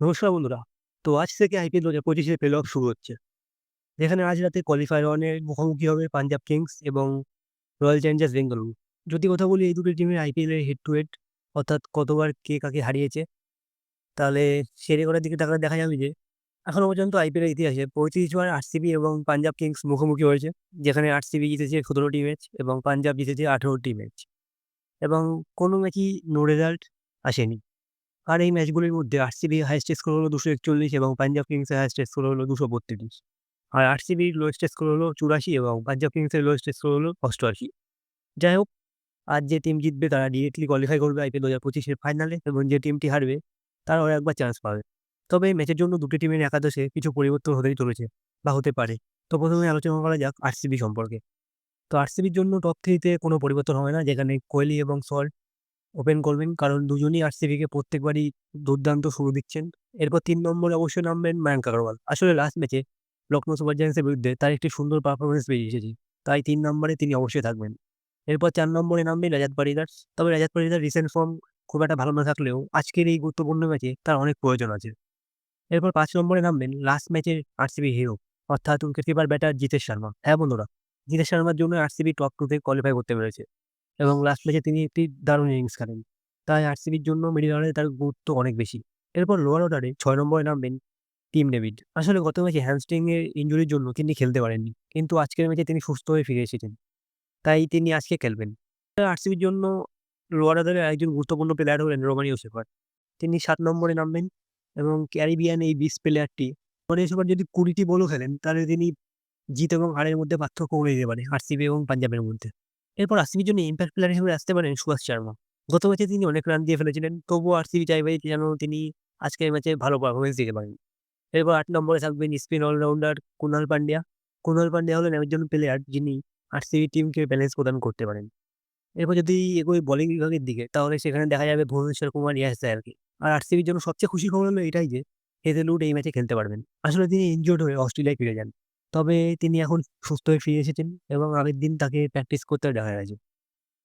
নমস্কার বন্ধুরা। তো আজ থেকে আইপিএল ২০২৫ এর প্লে অফ শুরু হচ্ছে। যেখানে আজ রাতে কোয়ালিফায়ার 1 এর মুখোমুখি হবে পাঞ্জাব কিংস এবং রয়্যাল চ্যালেঞ্জার্স বেঙ্গালুরু। যদি কথা বলি এই দুটো টিমের আইপিএল এর হেড টু হেড অর্থাৎ কতবার কে কাকে হারিয়েছে, তাহলে সে রেকর্ডের দিকে তাকালে দেখা যাবে যে এখনও পর্যন্ত আইপিএল এর ইতিহাসে ৩৫ বার আরসিবি এবং পাঞ্জাব কিংস মুখোমুখি হয়েছে। যেখানে আরসিবি জিতেছে ১৭ টি ম্যাচ এবং পাঞ্জাব জিতেছে ১৮ টি ম্যাচ এবং কোনো ম্যাচই নো রেজাল্ট আসেনি। আর এই ম্যাচগুলির মধ্যে আরসিবি হাইয়েস্ট স্কোর হলো ২৪১ এবং পাঞ্জাব কিংসের হাইয়েস্ট স্কোর হলো ২৩২। আর আরসিবির লোয়েস্ট স্কোর হলো ৮৪ এবং পাঞ্জাব কিংসের লোয়েস্ট স্কোর হলো ৮৮। যাই হোক, আজ যে টিম জিতবে তারা ডিরেক্টলি কোয়ালিফাই করবে আইপিএল ২০২৫ এর ফাইনালে এবং যে টিমটি হারবে তারাও একবার চান্স পাবে। তবে এই ম্যাচের জন্য দুটি টিমের একাদশে কিছু পরিবর্তন হতেই চলেছে বা হতে পারে। তো প্রথমে আলোচনা করা যাক আরসিবি সম্পর্কে। তো আরসিবির জন্য টপ থ্রিতে কোনো পরিবর্তন হবে না যেখানে কোহলি এবং সল্ট ওপেন করবেন কারণ দুজনই আরসিবিকে প্রত্যেকবারই দুর্দান্ত শুরু দিচ্ছেন। এরপর তিন নম্বরে অবশ্যই নামবেন মায়াঙ্ক আগরওয়াল। আসলে লাস্ট ম্যাচে লখনৌ সুপার জায়ান্টসের বিরুদ্ধে তার একটি সুন্দর পারফরমেন্স বেরিয়ে এসেছে। তাই তিন নম্বরে তিনি অবশ্যই থাকবেন। এরপর চার নম্বরে নামবেন রাজাত পাডিদার। তবে রাজাত পাডিদার রিসেন্ট ফর্ম খুব একটা ভালো না থাকলেও আজকের এই গুরুত্বপূর্ণ ম্যাচে তার অনেক প্রয়োজন আছে। এরপর পাঁচ নম্বরে নামবেন লাস্ট ম্যাচের আরসিবি হিরো অর্থাৎ wicket keeper batter Jitesh Sharma. হ্যাঁ বন্ধুরা, জিতেশ শর্মার জন্য আরসিবি টপ 2 তে কোয়ালিফাই করতে পেরেছে এবং লাস্ট ম্যাচে তিনি একটি দারুণ ইনিংস খেলেন। তাই আরসিবির জন্য মিডল অর্ডারে তার গুরুত্ব অনেক বেশি। এরপর লোয়ার অর্ডারে ছয় নম্বরে নামবেন টিম ডেভিড। আসলে গত ম্যাচে হ্যামস্ট্রিং এর ইনজুরির জন্য তিনি খেলতে পারেননি। কিন্তু আজকের ম্যাচে তিনি সুস্থ হয়ে ফিরে এসেছেন। তাই তিনি আজকে খেলবেন। আরসিবির জন্য লোয়ার অর্ডারে একজন গুরুত্বপূর্ণ প্লেয়ার হলেন রোমানিও সেফার। তিনি সাত নম্বরে নামবেন এবং ক্যারিবিয়ান এই বিশ প্লেয়ারটি রোমানিও সেফার যদি ২০ টি বলও খেলেন, তাহলে তিনি জিত এবং হারের মধ্যে পার্থক্য করে দিতে পারে আরসিবি এবং পাঞ্জাবের মধ্যে। এরপর আরসিবির জন্য ইম্প্যাক্ট প্লেয়ার হিসেবে আসতে পারেন সুভাষ শর্মা। গত ম্যাচে তিনি অনেক রান দিয়ে ফেলেছিলেন। তবুও আরসিবি চাইবে যেন তিনি আজকের ম্যাচে ভালো পারফরমেন্স দিতে পারেন। এরপর আট নম্বরে থাকবেন স্পিন অলরাউন্ডার কুনাল পান্ডিয়া। কুনাল পান্ডিয়া হলেন একজন প্লেয়ার যিনি আরসিবি টিমকে ব্যালেন্স প্রদান করতে পারেন। এরপর যদি এগোই বোলিং বিভাগের দিকে, তাহলে সেখানে দেখা যাবে ভুবনেশ্বর কুমার ইয়াস আরকি। আর আরসিবির জন্য সবচেয়ে খুশির খবর হলো এটাই যে, হেজেলউড এই ম্যাচে খেলতে পারবেন। আসলে তিনি ইনজিওর্ড হয়ে অস্ট্রেলিয়ায় ফিরে যান। তবে তিনি এখন সুস্থ হয়ে ফিরে এসেছেন এবং আগের দিন তাকে প্র্যাকটিস করতে দেখা গেছে।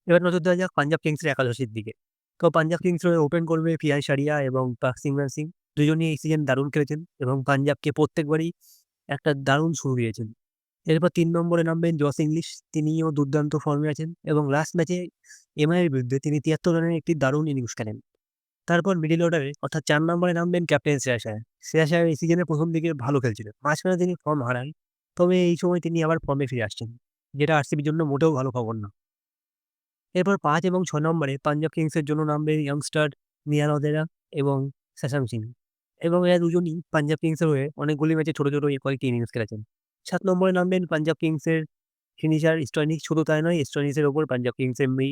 এবার নজর দেওয়া যাক পাঞ্জাব কিংসের একাদশের দিকে। তো পাঞ্জাব কিংস ওপেন করবে পিয়াই সারিয়া এবং পাক সিমরান সিং। দুজনই এই সিজন দারুণ খেলেছেন এবং পাঞ্জাবকে প্রত্যেকবারই একটা দারুণ শুরু দিয়েছেন। এরপর তিন নম্বরে নামবেন জস ইংলিশ। তিনিও দুর্দান্ত ফর্মে আছেন এবং লাস্ট ম্যাচে এমআইয়ের বিরুদ্ধে তিনি ৭৩ রানের একটি দারুণ ইনিংস খেলেন। তারপর মিডিল অর্ডারে অর্থাৎ চার নম্বরে নামবেন ক্যাপ্টেন শ্রেয়াস আয়ার। শ্রেয়াস আয়ার এই সিজনের প্রথম দিকে ভালো খেলছিলেন। মাঝখানে তিনি ফর্ম হারান। তবে এই সময় তিনি আবার ফর্মে ফিরে আসছেন। যেটা আরসিবির জন্য মোটেও ভালো খবর না। এরপর পাঁচ এবং ৬ নম্বরে পাঞ্জাব কিংসের জন্য নামবে ইয়ংস্টার নিয়াল ওদেরা এবং সাসাম সিং এবং এরা দুজনই পাঞ্জাব কিংসের হয়ে অনেকগুলি ম্যাচে ছোট, ছোট কয়েকটি ইনিংস খেলেছেন। সাত নম্বরে নামবেন পাঞ্জাব কিংসের ফিনিশার স্টয়নিস। শুধু তাই নয় স্টয়নিসের ওপর পাঞ্জাব কিংসের মি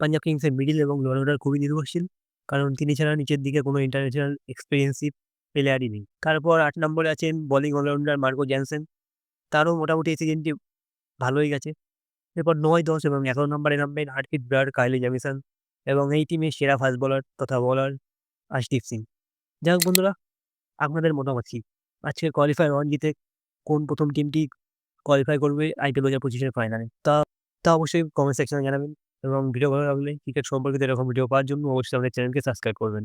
পাঞ্জাব কিংসের মিডিল এবং লোয়ার অর্ডার খুবই নির্ভরশীল। কারণ তিনি ছাড়া নিচের দিকে কোনো ইন্টারন্যাশনাল এক্সপেরিয়েন্সিভ প্লেয়ারই নেই। তারপর আট নম্বরে আছেন বোলিং অলরাউন্ডার মার্কো জ্যানসেন। তারও মোটামুটি এই সিজনটি ভালোই গেছে। এরপর নয় দশ এবং ১১ নম্বরে নামবেন হার্টকিট ব্রাড, কাইলি জেমিসন এবং এই টিমের সেরা ফাস্ট বোলার তথা বোলার আশদীপ সিং। যাই হোক বন্ধুরা, আপনাদের মতামত কি? আজকে কোয়ালিফায়ার 1 জিতে কোন প্রথম টিমটি কোয়ালিফাই করবে আইপিএল ২০২৫ এর ফাইনালে? তা তা অবশ্যই কমেন্ট সেকশনে জানাবেন এবং ভিডিও ভালো লাগলে ক্রিকেট সম্পর্কিত এরকম ভিডিও পাওয়ার জন্য অবশ্যই আমাদের চ্যানেলকে সাবস্ক্রাইব করবেন।